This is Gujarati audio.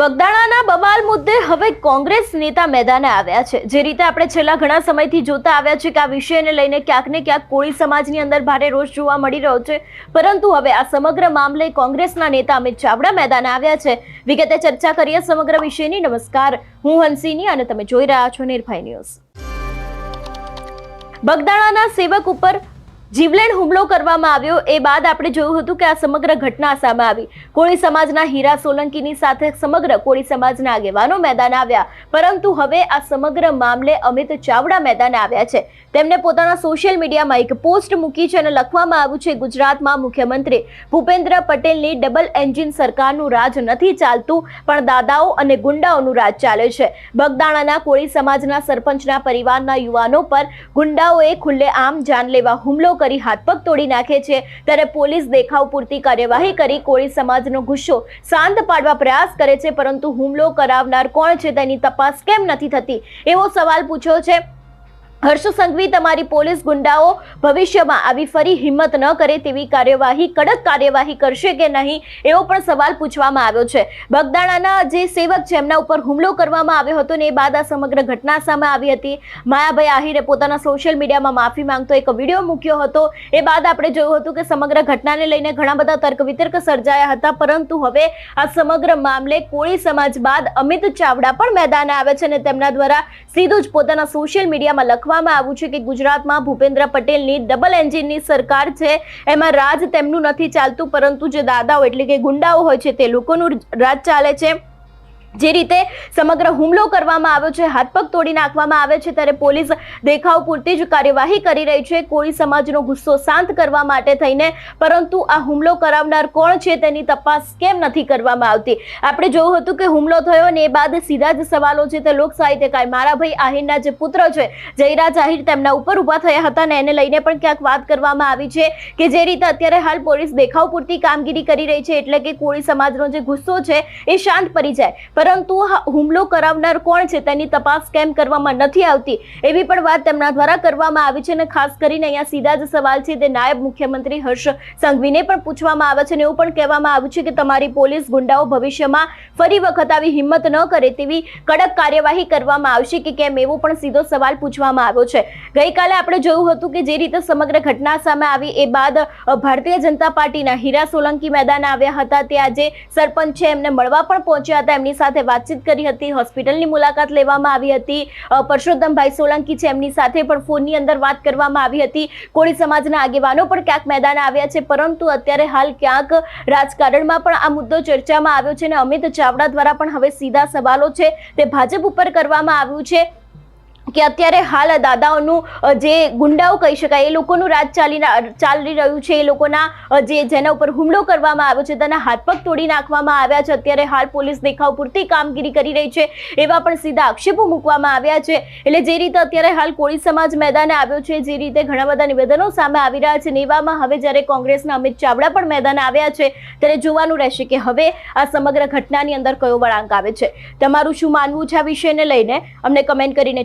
બગદાણાના બબાલ મુદ્દે હવે કોંગ્રેસ નેતા મેદાને આવ્યા છે. જે રીતે આપણે છેલ્લા ઘણા સમયથી જોતા આવ્યા છે કે આ વિષયને લઈને ક્યાંક ને ક્યાંક કોળી સમાજની અંદર ભારે રોષ જોવા મળી રહ્યો છે. પરંતુ હવે આ સમગ્ર મામલે કોંગ્રેસના નેતા અમિત ચાવડા મેદાને આવ્યા છે. વિગતે ચર્ચા કરીએ સમગ્ર વિષયની. નમસ્કાર. હું હંસિની અને તમે જોઈ રહ્યા છો નિર્ભય ન્યૂઝ. બગદાણાના સેવક ઉપર જીવલેણ હુમલો કરવામાં આવ્યો. એ બાદ આપણે જોયું હતું કે આ સમગ્ર ઘટના સામે આવી. કોળી સમાજના હીરા સોલંકીની સાથે સમગ્ર કોળી સમાજના આગેવાનો મેદાન આવ્યા. પરંતુ હવે આ સમગ્ર મામલે અમિત ચાવડા મેદાને આવ્યા છે. તેમને પોતાના સોશિયલ મીડિયામાં એક પોસ્ટ મૂકી છે અને લખવામાં આવ્યું છે, ગુજરાતમાં મુખ્યમંત્રી ભૂપેન્દ્ર પટેલની ડબલ એન્જિન સરકારનું રાજ નથી ચાલતું, પણ દાદાઓ અને ગુંડાઓનું રાજ ચાલે છે. બગદાણાના કોળી સમાજના સરપંચના પરિવારના યુવાનો પર ગુંડાઓએ ખુલ્લેઆમ જાનલેવા હુમલો કરી હાથપગ તોડી નાખે છે. ત્યારે પોલીસ દેખાવ પૂરતી કાર્યવાહી કરી. કોળી સમાજનો ગુસ્સો શાંત પાડવા પ્રયાસ કરે છે, પરંતુ હુમલો કરાવનાર કોણ છે તેની તપાસ કેમ નથી થતી? એવો સવાલ પૂછ્યો છે. હર્ષ સંઘવી, તમારી પોલીસ ગુંડાઓ ભવિષ્યમાં આવી ફરી હિંમત ન કરે તેવી કાર્યવાહી, કડક કાર્યવાહી કરશે કે નહીં, એવો પણ સવાલ પૂછવામાં આવ્યો છે. બગદાણાના જે સેવક છે, એમના ઉપર હુમલો કરવામાં આવ્યો હતો ને એ બાદ આ સમગ્ર ઘટના સામે આવી હતી. માયાભાઈ આહિરે પોતાના સોશિયલ મીડિયામાં માફી માંગતો એક વીડિયો મૂક્યો હતો. એ બાદ આપણે જોયું હતું કે સમગ્ર ઘટનાને લઈને ઘણા બધા તર્ક વિતર્ક સર્જાયા હતા, પરંતુ હવે આ સમગ્ર મામલે કોળી સમાજ બાદ અમિત ચાવડા પણ મેદાને આવે છે અને તેમના દ્વારા સીધું જ પોતાના સોશિયલ મીડિયામાં લખવામાં આવ્યું છે કે ગુજરાતમાં ભૂપેન્દ્ર પટેલની ડબલ એન્જિનની સરકાર છે. એમાં રાજ તેમનું નથી ચાલતું, પરંતુ જે દાદાઓ એટલે કે ગુંડાઓ હોય છે તે લોકોનું રાજ ચાલે છે. જે રીતે સમગ્ર હુમલો કરવામાં આવ્યો છે, હાથપગ તોડી નાખવામાં આવે છે, ત્યારે પોલીસ દેખાવ પૂરતી જ કાર્યવાહી કરી રહી છે. કોળી સમાજનો ગુસ્સો શાંત કરવા માટે થઈને, પરંતુ આ હુમલો કરાવનાર કોણ છે તેની તપાસ કેમ નથી કરવામાં આવતી? આપણે જોયું હતું કે હુમલો થયો ને એ બાદ સીધા જ સવાલો છે તે લોક સાહિત્યકાર મારાભાઈ આહિરના જે પુત્ર છે જયરાજ આહિર તેમના ઉપર ઊભા થયા હતા ને એને લઈને પણ ક્યાંક વાત કરવામાં આવી છે કે જે રીતે અત્યારે હાલ પોલીસ દેખાવ પૂરતી કામગીરી કરી રહી છે, એટલે કે કોળી સમાજનો જે ગુસ્સો છે એ શાંત પડી જાય. પરંતુ હુમલો કરાવનાર કોણ છે તેની તપાસ કેમ કરવામાં નથી આવતી એવી પણ વાત તેમના દ્વારા કરવામાં આવી છે અને ખાસ કરીને અહીંયા સીધા જ સવાલ છે તે નાયબ મુખ્યમંત્રી હર્ષ સંઘવીને પણ પૂછવામાં આવે છે અને એવું પણ કહેવામાં આવ્યું છે કે તમારી પોલીસ ગુંડાઓ ભવિષ્યમાં ફરી વખત આવી હિંમત ન કરે તેવી કડક કાર્યવાહી કરવામાં આવશે કે કેમ એવો પણ સીધો સવાલ પૂછવામાં આવ્યો છે. ગઈકાલે આપણે જોયું હતું કે જે રીતે સમગ્ર ઘટના સામે આવી એ બાદ ભારતીય જનતા પાર્ટીના હીરા સોલંકી મેદાન આવ્યા હતા. તે આજે સરપંચ છે, એમને મળવા પણ પહોંચ્યા હતા. એમની સાથે વાતચીત કરી હતી. હોસ્પિટલની મુલાકાત લેવામાં આવી હતી. પરસોત્તમભાઈ સોલંકી છે, એમની સાથે પણ ફોનની અંદર વાત કરવામાં આવી હતી. કોળી સમાજના આગેવાનો પણ ક્યાંક મેદાન આવ્યા છે, પરંતુ અત્યારે હાલ ક્યાંક રાજકારણમાં પણ આ મુદ્દો ચર્ચામાં આવ્યો છે અને અમિત ચાવડા દ્વારા પણ હવે સીધા સવાલો છે. તે ભાજપ ઉપર કરવામાં આવ્યું છે. કે અત્યારે હાલ દાદાઓનું જે ગુંડાઓ કહી શકાય, એ લોકોનું રાજ ચાલી ચાલી રહ્યું છે, એ લોકોના જે જેના ઉપર હુમલો કરવામાં આવ્યો છે, તેના હાથપગ તોડી નાખવામાં આવ્યા છે. અત્યારે હાલ પોલીસ દેખાવ પૂરતી કામગીરી કરી રહી છે, એવા પણ સીધા આક્ષેપો મૂકવામાં આવ્યા છે. એટલે જે રીતે અત્યારે હાલ કોળી સમાજ મેદાને આવ્યો છે, જે રીતે ઘણા બધા નિવેદનો સામે આવી રહ્યા છે, ને એવામાં હવે જ્યારે કોંગ્રેસના અમિત ચાવડા પણ મેદાને આવ્યા છે, ત્યારે જોવાનું રહેશે કે હવે આ સમગ્ર ઘટનાની અંદર કયો વળાંક આવે છે. તમારું શું માનવું છે આ વિષયને લઈને? અમને કમેન્ટ કરીને